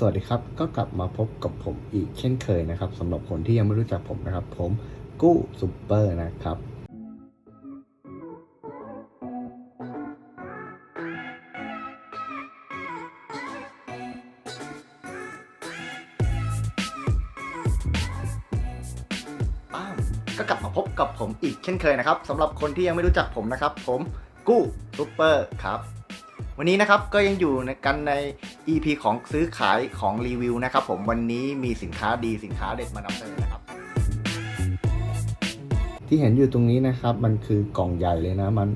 สวัสดีครับ ก็กลับมาพบกับผมอีกเช่นเคยนะครับสำหรับคนที่ยังไม่รู้จักผมนะครับ ผมกู้ซูเปอร์นะครับอ้าก็กลับมาพบกับผมอีกเช่นเคยนะครับสำหรับคนที่ยังไม่รู้จักผมนะครับ ผมกู้ซูเปอร์ครับ วันนี้นะครับก็ยังอยู่ในกันใน EP ของซื้อขายของรีวิวนะครับผมวันนี้มีสินค้าดีสินค้าเด็ดมานำเสนอนะครับ ที่เห็นอยู่ตรงนี้นะครับ มันคือกล่องใหญ่เลยนะ มัน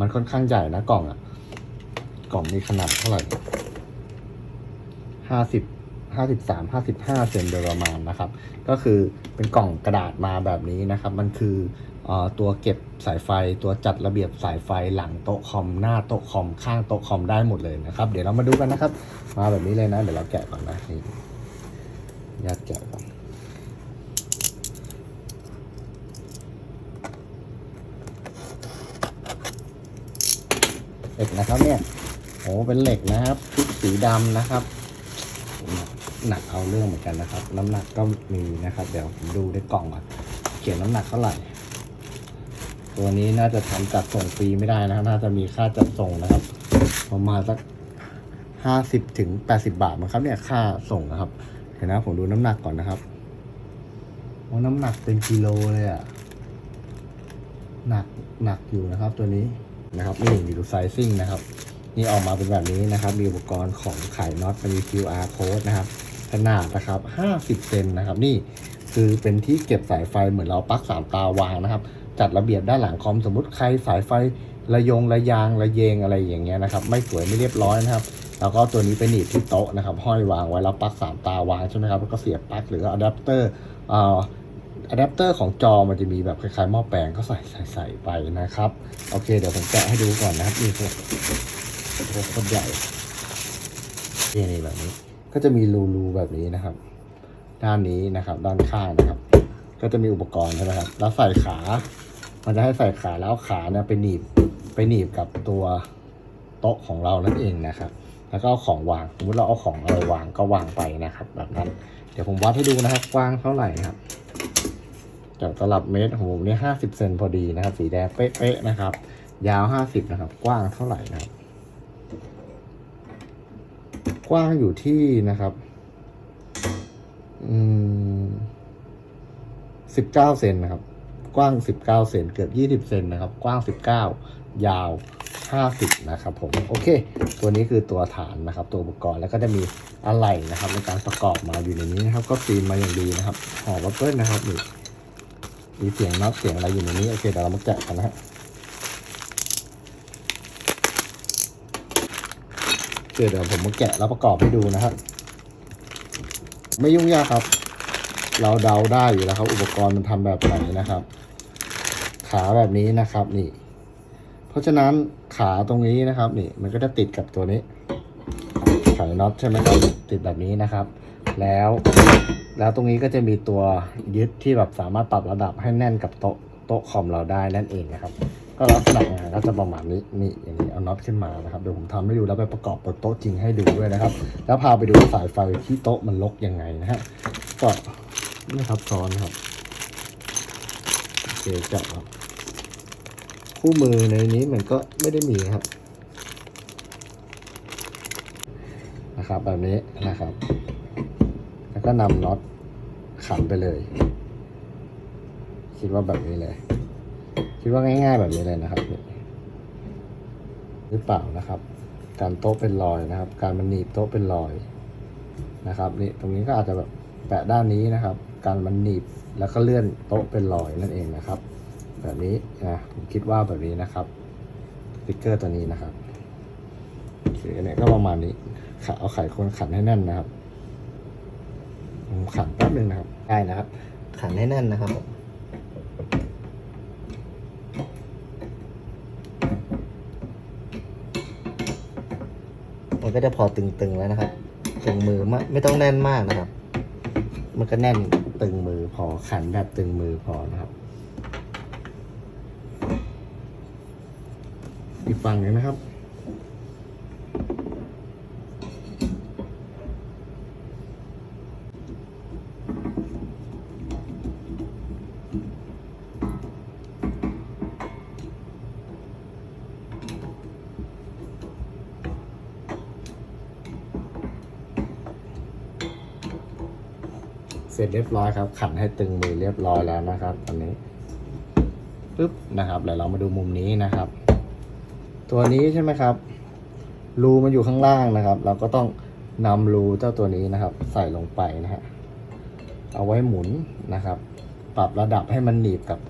มันค่อนข้างใหญ่นะกล่องอะ่ะ กล่องมีขนาดเท่าไหร่ห้าสิบห้าสิบสามห้าสิบห้าเซนโดยประมาณนะครับ ก็คือเป็นกล่องกระดาษมาแบบนี้นะครับ มันคือเออ ตัวเก็บสายไฟตัวจัดระเบียบสายไฟหลังโต๊ะคอมหน้าโต๊ะคอมข้างโต๊ะคอมได้หมดเลยนะครับ เดี๋ยวเรามาดูกันนะครับ มาแบบนี้เลยนะ เดี๋ยวเราแกะก่อนนะนี่ญาติแกะก่อนเหล็กนะครับเนี่ยโอ้เป็นเหล็กนะครับชุดสีดำนะครับหนักเอาเรื่องเหมือนกันนะครับ น้ำหนักก็มีนะครับ เดี๋ยวผมดูในกล่องก่อนเขียนน้ำหนักเท่าไหร่ ตัวนี้น่าจะทำจัดส่งฟรีไม่ได้นะน่าจะมีค่าจัดส่งนะครับ ประมาณสักห้าสิบถึงแปดสิบาทมั้งครับ เนี่ยค่าส่งนะครับ เห็นนะผมดูน้ำหนักก่อนนะครับโอ้น้ำหนักเป็นกิโลเลยอะหนักหนักอยู่นะครับ ตัวนี้นะครับนี่ดูไซซิ่งนะครับ นี่ออกมาเป็นแบบนี้นะครับ มีอุปกรณ์ของไขน็อตมี QR code นะครับ ขนาดนะครับ 50 เซนนะครับ นี่คือเป็นที่เก็บสายไฟเหมือนเราปลั๊กสามตาวางนะครับ จัดระเบียบด้านหลังคอมสมมติใครสายไฟระยงระยางระเยงอะไรอย่างเงี้ยนะครับ ไม่สวยไม่เรียบร้อยนะครับ แล้วก็ตัวนี้ไปหนีบที่โต๊ะนะครับ ห้อยวางไว้แล้วปลั๊กสามตาวางใช่ไหมครับแล้วก็เสียบปลั๊กหรืออะแดปเตอร์อ่ออะแดปเตอร์ของจอมันจะมีแบบคล้ายๆหม้อแปลงก็ใส่ใส่ใส่ไปนะครับ โอเค เดี๋ยวผมแกะให้ดูก่อนนะครับนี่คือโอ้โหโคตรใหญ่นี่นี่แบบนี้ ก็จะมีรูรูแบบนี้นะครับ ด้านนี้นะครับ ด้านข้างนะครับ ก็จะมีอุปกรณ์ใช่ไหมครับแล้วใส่ขา มันจะให้ใส่ขาแล้วขาเนี่ยไปหนีบไปหนีบกับตัวโต๊ะของเรานั่นเองนะครับ แล้วก็เอาของวางสมมติเราเอาของอะไรวางก็วางไปนะครับ แบบนั้น เดี๋ยวผมวัดให้ดูนะครับกว้างเท่าไหร่ครับจากตลับเมตรของผมนี่ห้าสิบเซนพอดีนะครับ สีแดงเป๊ะๆนะครับ ยาวห้าสิบนะครับ กว้างเท่าไหร่นะครับ กว้างอยู่ที่นะครับ อืมสิบเก้าเซนนะครับ กว้างสิบเซนเกือบยี่สิบเซนนะครับ กว้างสิบเก้ายาวห้าสิบนะครับผม โอเค ตัวนี้คือตัวฐานนะครับ ตัวอุปกรณ์ แล้วก็จะมีอะไหล่นะครับ ในการประกอบมาอยู่ในนี้นะครับ ก็ซีนมาอย่างดีนะครับ ห่อบับเบิ้ลนะครับนี่มีเสียงน็อตเสียงอะไรอยู่ในนี้ โอเค เดี๋ยวเรามาแกะกันนะฮะเดี๋ยวผมมาแกะแล้วประกอบให้ดูนะครับ ไม่ยุ่งยากครับ เราเดาได้อยู่แล้วครับ อุปกรณ์มันทำแบบไหนนะครับ ขาแบบนี้นะครับนี่ เพราะฉะนั้นขาตรงนี้นะครับ นี่ มันก็จะติดกับตัวนี้ไขน็อตใช่ไหมครับติดแบบนี้นะครับ แล้ว แล้วตรงนี้ก็จะมีตัวยึดที่แบบสามารถปรับระดับให้แน่นกับโต๊ะโต๊ะคอมเราได้นั่นเองนะครับ ก็ลักษณะงานก็จะประมาณนี้นี่อย่างนี้เอาน็อตขึ้นมานะครับเดี๋ยวผมทำให้ดูแล้วไปประกอบบนโต๊ะจริงให้ดูด้วยนะครับ แล้วพาไปดูสายไฟที่โต๊ะมันลกยังไงนะฮะก็ นี่ครับซ้อนครับโอเคจับครับ คู่มือในนี้มันก็ไม่ได้มีครับ นะครับแบบนี้นะครับ แล้วก็นำน็อตขันไปเลย คิดว่าแบบนี้เลย คิดว่าง่าย ๆ แบบนี้เลยนะครับหรือเปล่านะครับ การโต๊ะเป็นรอยนะครับ การมันหนีบโต๊ะเป็นรอยนะครับนี่ตรงนี้ก็อาจจะแบบแปะด้านนี้นะครับ การมันหนีบแล้วก็เลื่อนโต๊ะเป็นรอยนั่นเองนะครับ แบบนี้นะผมคิดว่าแบบนี้นะครับสติ๊กเกอร์ตัวนี้นะครับโอเคเนี่ยก็ประมาณนี้ขาเอาไขควงขันให้แน่นนะครับขันแป๊บนึงนะครับได้นะครับ ขันให้แน่นนะครับผมมันก็จะพอตึงๆแล้วนะครับ ตึงมือไม่ไม่ต้องแน่นมากนะครับ มันก็แน่น ตึงมือพอขันแบบตึงมือพอนะครับอีกฝั่งนึงนะครับ สร็จเรียบร้อยครับ ขันให้ตึงมือเรียบร้อยแล้วนะครับ ตอนนี้ปึ๊บนะครับเดี๋ยวเรามาดูมุมนี้นะครับ ตัวนี้ใช่ไหมครับรูมันอยู่ข้างล่างนะครับ เราก็ต้องนำรูเจ้าตัวนี้นะครับ ใส่ลงไปนะฮะเอาไว้หมุนนะครับ ปรับระดับให้มันหนีบกับ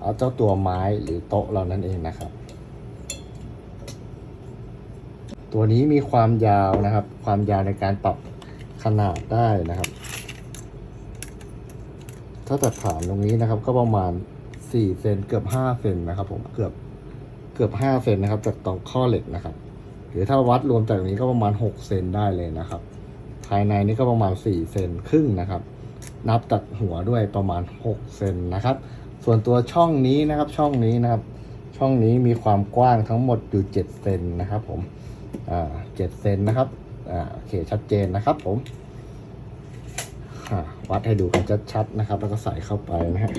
เอาเจ้าตัวไม้หรือโต๊ะเรานั่นเองนะครับ ตัวนี้มีความยาวนะครับ ความยาวในการปรับขนาดได้นะครับ ถ้าตัดฐานตรงนี้นะครับ ก็ประมาณ4เซนเกือบ5เซนนะครับ ผมเกือบเกือบ5เซนนะครับ จากตรงข้อเหล็กนะครับ หรือถ้าวัดรวมจากนี้ก็ประมาณ6เซนได้เลยนะครับ ภายในนี้ก็ประมาณ4เซนครึ่งนะครับ นับจากหัวด้วยประมาณ6เซนนะครับ ส่วนตัวช่องนี้นะครับ ช่องนี้นะครับ ช่องนี้มีความกว้างทั้งหมดอยู่7เซนนะครับ ผมอ่าเจ็ดเซนนะครับอ่าโอเคชัดเจนนะครับ ผม วัดให้ดูกันชัดๆนะครับ แล้วก็ใส่เข้าไปนะฮะ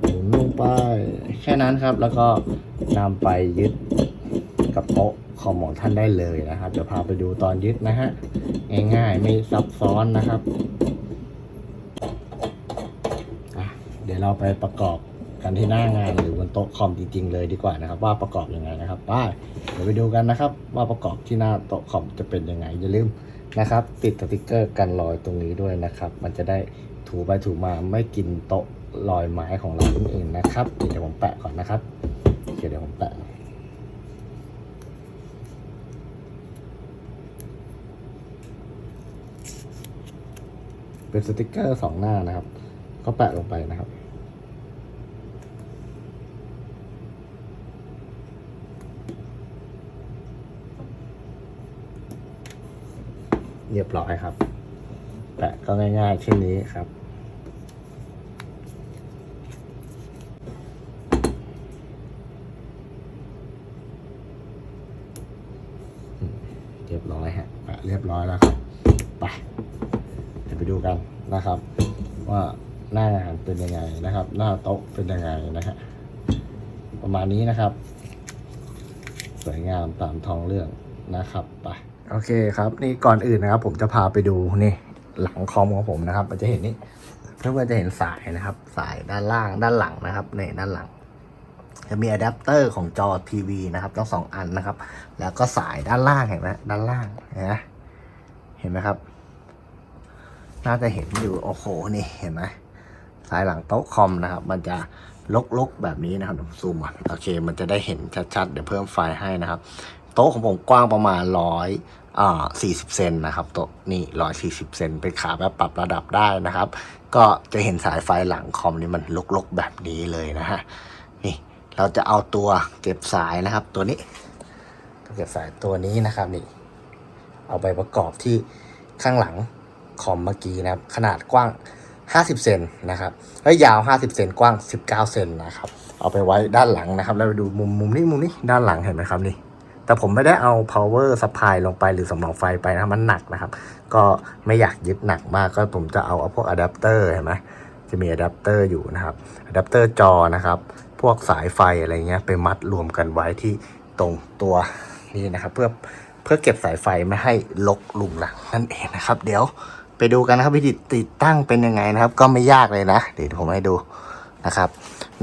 หมุนลงไปแค่นั้นครับ แล้วก็นำไปยึดกับโต๊ะคอมของท่านได้เลยนะครับเดี๋ยวพาไปดูตอนยึดนะฮะง่ายๆไม่ซับซ้อนนะครับเดี๋ยวเราไปประกอบกันที่หน้างานหรือบนโต๊ะคอมจริงๆเลยดีกว่านะครับ ว่าประกอบยังไงนะครับไป้าเดี๋ยวไปดูกันนะครับ ว่าประกอบที่หน้าโต๊ะคอมจะเป็นยังไงอย่าลืม นะครับ ติดสติกเกอร์กันรอยตรงนี้ด้วยนะครับ มันจะได้ถูไปถูมาไม่กินโต๊ะรอยไม้ของเราเองนะครับเดี๋ยวผมแปะก่อนนะครับเดี๋ยวผมแปะเป็นสติกเกอร์สองหน้านะครับ ก็แปะลงไปนะครับ รียบร้อยครับ แปะก็ง่ายๆเช่นนี้ครับ เรียบร้อยฮะแปะเรียบร้อยแล้วครับไปเดี๋ยวไปดูกันนะครับ ว่าหน้างานเป็นยังไงนะครับ หน้าโต๊ะเป็นยังไงนะฮะประมาณนี้นะครับ สวยงามตามท้องเรื่องนะครับไป โอเคครับนี่ก่อนอื่นนะครับ ผมจะพาไปดูนี่หลังคอมของผมนะครับ มันจะเห็นนี่เพื่อนๆจะเห็นสายนะครับ สายด้านล่างด้านหลังนะครับในด้านหลัง จะมีอะแดปเตอร์ของจอทีวีนะครับทั้งสองอันนะครับ แล้วก็สายด้านล่างเห็นไหมด้านล่างนไหมเห็นไหมครับ น่าจะเห็นอยู่โอ้โหนี่เห็นไหมสายหลังโต๊ะคอมนะครับ มันจะลกๆแบบนี้นะครับซูมอะโอเค มันจะได้เห็นชัดๆ เดี๋ยวเพิ่มไฟล์ให้นะครับ โต๊ะของผมกว้างประมาณร้อยสี่สิบเซนนะครับโต๊ะนี่ร้อยสี่สิบเซนเป็นขาแบบปรับระดับได้นะครับ ก็จะเห็นสายไฟหลังคอมนี่มันลกๆแบบนี้เลยนะฮะนี่เราจะเอาตัวเก็บสายนะครับ ตัวนี้ตัวเก็บสายตัวนี้นะครับนี่เอาไปประกอบที่ข้างหลังคอมเมื่อกี้นะครับ ขนาดกว้าง 50 เซนนะครับแล้วยาว 50 เซนกว้าง 19 เซนนะครับ เอาไปไว้ด้านหลังนะครับ แล้วไปดูมุมมุมนี้มุมนี้ด้านหลังเห็นไหมครับนี่ แต่ผมไม่ได้เอา power supply ลงไปหรือสำรองไฟไปนะมันหนักนะครับ ก็ไม่อยากยึดหนักมากก็ผมจะเอาเอาพวกอะแดปเตอร์เห็นไหมจะมีอะแดปเตอร์อยู่นะครับอะแดปเตอร์จอนะครับ พวกสายไฟอะไรเงี้ยไปมัดรวมกันไว้ที่ตรงตัวนี้นะครับ เพื่อเพื่อเก็บสายไฟไม่ให้ลกหลุมหลังนั่นเองนะครับ เดี๋ยวไปดูกันนะครับวิธีติดตั้งเป็นยังไงนะครับ ก็ไม่ยากเลยนะเดี๋ยวผมให้ดูนะครับ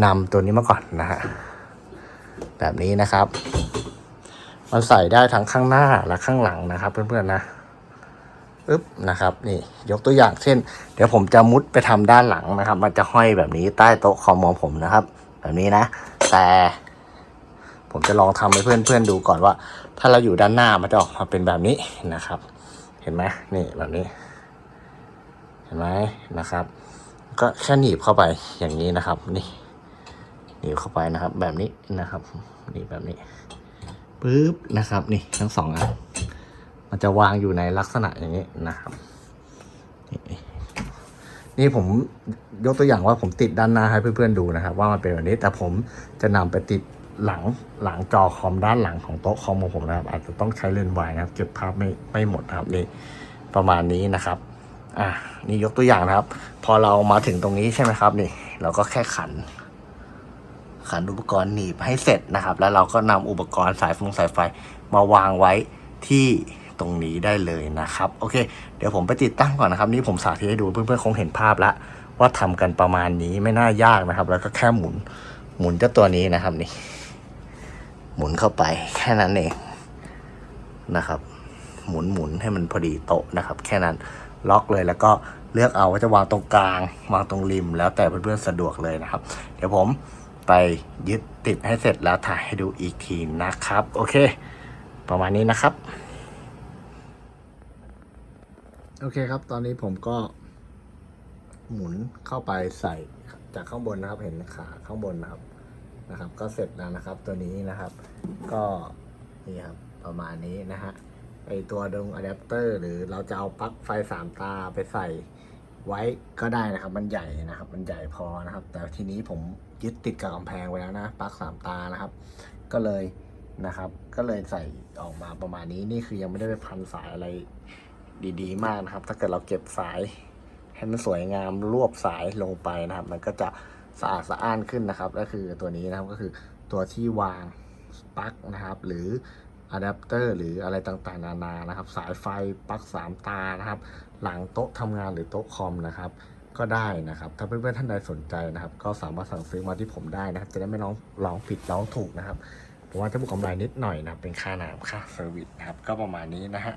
นำตัวนี้มาก่อนนะฮะแบบนี้นะครับ มันใส่ได้ทั้งข้างหน้าและข้างหลังนะครับ เพื่อนๆนะอึ๊บนะครับ นี่ ยกตัวอย่างเช่น เดี๋ยวผมจะมุดไปทำด้านหลังนะครับ มันจะห้อยแบบนี้ใต้โต๊ะคอมของผมนะครับ แบบนี้นะ แต่ ผมจะลองทำให้เพื่อนๆดูก่อนว่า ถ้าเราอยู่ด้านหน้ามันจะออกมาเป็นแบบนี้นะครับ เห็นไหมนี่แบบนี้ เห็นไหมนะครับ ก็แค่หนีบเข้าไปอย่างนี้นะครับ นี่หนีบเข้าไปนะครับ แบบนี้นะครับนี่แบบนี้ ปึ๊บนะครับ นี่ทั้งสองอันมันจะวางอยู่ในลักษณะอย่างนี้นะครับนี่ผมยกตัวอย่างว่าผมติดด้านหน้าให้เพื่อนๆดูนะครับ ว่ามันเป็นแบบนี้แต่ผมจะนำไปติดหลังหลังจอคอมด้านหลังของโต๊ะคอมของผมนะครับ อาจจะต้องใช้เลนส์วายนะครับ เก็บภาพไม่ไม่หมดนะครับนี่ประมาณนี้นะครับอะนี่ยกตัวอย่างนะครับ พอเรามาถึงตรงนี้ใช่ไหมครับ นี่ เราก็แค่ขัน ขันอุปกรณ์หนีบให้เสร็จนะครับ แล้วเราก็นำอุปกรณ์สายฟงสายไฟมาวางไว้ที่ตรงนี้ได้เลยนะครับ โอเค เดี๋ยวผมไปติดตั้งก่อนนะครับ นี่ผมสาธิตให้ดูเพื่อนๆคงเห็นภาพล้วว่าทำกันประมาณนี้ไม่น่ายากนะครับ แล้วก็แค่หมุนหมุนเจ้าตัวนี้นะครับนี่ หมุนเข้าไปแค่นั้นเองนะครับ หมุนหมุนให้มันพอดีโต๊ะนะครับ แค่นั้นล็อกเลยแล้วก็เลือกเอาว่าจะวางตรงกลาง วางตรงริม แล้วแต่เพื่อนๆสะดวกเลยนะครับ เดี๋ยวผม ไปยึดติดให้เสร็จแล้วถ่ายให้ดูอีกทีนะครับ โอเค ประมาณนี้นะครับ โอเคครับ ตอนนี้ผมก็ หมุนเข้าไปใส่จากข้างบนนะครับ เห็นขาข้างบนนะครับนะครับ ก็เสร็จแล้วนะครับ ตัวนี้นะครับ ก็นี่ครับประมาณนี้นะฮะไอตัวดงอะแดปเตอร์หรือเราจะเอาปลั๊กไฟสามตาไปใส่ ไว้ก็ได้นะครับ มันใหญ่นะครับ มันใหญ่พอนะครับ แต่ทีนี้ผมยึดติดกับกำแพงไว้แล้วนะปลั๊กสามตานะครับ ก็เลยนะครับ ก็เลยใส่ออกมาประมาณนี้นี่คือยังไม่ได้ไปพันสายอะไรดีๆ มากนะครับ ถ้าเกิดเราเก็บสายให้มันสวยงามรวบสายลงไปนะครับ มันก็จะสะอาดสะอ้านขึ้นนะครับ ก็คือตัวนี้นะครับก็คือตัวที่วางปลั๊กนะครับ หรือ อะแดปเตอร์หรืออะไรต่างๆ นานานะครับ สายไฟปลั๊กสามตานะครับ หลังโต๊ะทำงานหรือโต๊ะคอมนะครับ ก็ได้นะครับ ถ้าเพื่อนๆท่านใดสนใจนะครับ ก็สามารถสั่งซื้อมาที่ผมได้นะครับ จะได้ไม่ร้องร้องผิดร้องถูกนะครับผมว่าจะบุกกำไรนิดหน่อยนะเป็นค่าน้ำค่าเซอร์วิสนะครับ ก็ประมาณนี้นะฮะ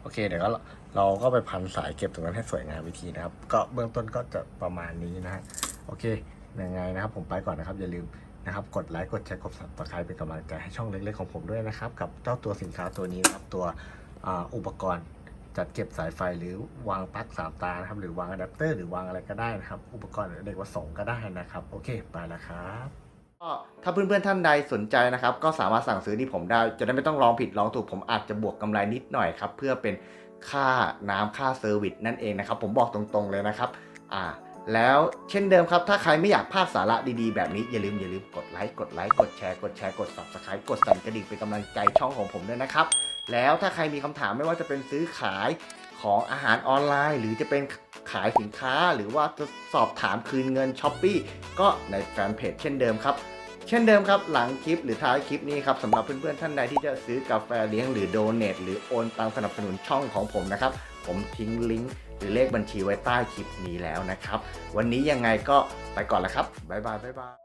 โอเคเดี๋ยวก็เราก็ไปพันสายเก็บตรงนั้นให้สวยงามวิธีนะครับ ก็เบื้องต้นก็จะประมาณนี้นะฮะโอเคยังไงนะครับผมไปก่อนนะครับอย่าลืม นะครับกดไลค์กดแชร์กด subscribe เป็นกำลังใจให้ช่องเล็กๆของผมด้วยนะครับ กับเจ้าตัวสินค้าตัวนี้นะครับตัวอ,อุปกรณ์จัดเก็บสายไฟหรือวางปลั๊กสามตานะครับหรือวางอะแดปเตอร์หรือวางอะไรก็ได้นะครับ อุปกรณ์เด็กประสงก็ได้นะครับ โอเคไปแล้วครับก็ถ้าเพื่อนๆท่านใดสนใจนะครับ ก็สามารถสั่งซื้อที่ผมได้ จะได้ไม่ต้องลองผิดลองถูกผมอาจจะบวกกำไรนิดหน่อยครับ เพื่อเป็นค่าน้ำค่าเซอร์วิสนั่นเองนะครับ ผมบอกตรงๆเลยนะครับ อ่า แล้วเช่นเดิมครับ ถ้าใครไม่อยากพลาดสาระดีๆ แบบนี้ อย่าลืมอย่าลืมกดไลค์กดไลค์กดแชร์กดแชร์กด subscribe กดสั่นกระดิ่งเป็นกำลังใจช่องของผมด้วยนะครับ แล้วถ้าใครมีคำถามไม่ว่าจะเป็นซื้อขายของอาหารออนไลน์ หรือจะเป็นขายสินค้า หรือว่าจะสอบถามคืนเงินช้อปปีก็ในแฟนเพจเช่นเดิมครับเช่นเดิมครับ หลังคลิปหรือท้ายคลิปนี้ครับสำหรับเพื่อนๆท่านใดที่จะซื้อกาแฟเลี้ยงหรือโดเนทหรือโอนตังสนับสนุนช่องของผมนะครับ ผมทิ้งลิงก์ หรือเลขบัญชีไว้ใต้คลิปนี้แล้วนะครับ วันนี้ยังไงก็ไปก่อนละครับบ๊ายบายบ๊ายบาย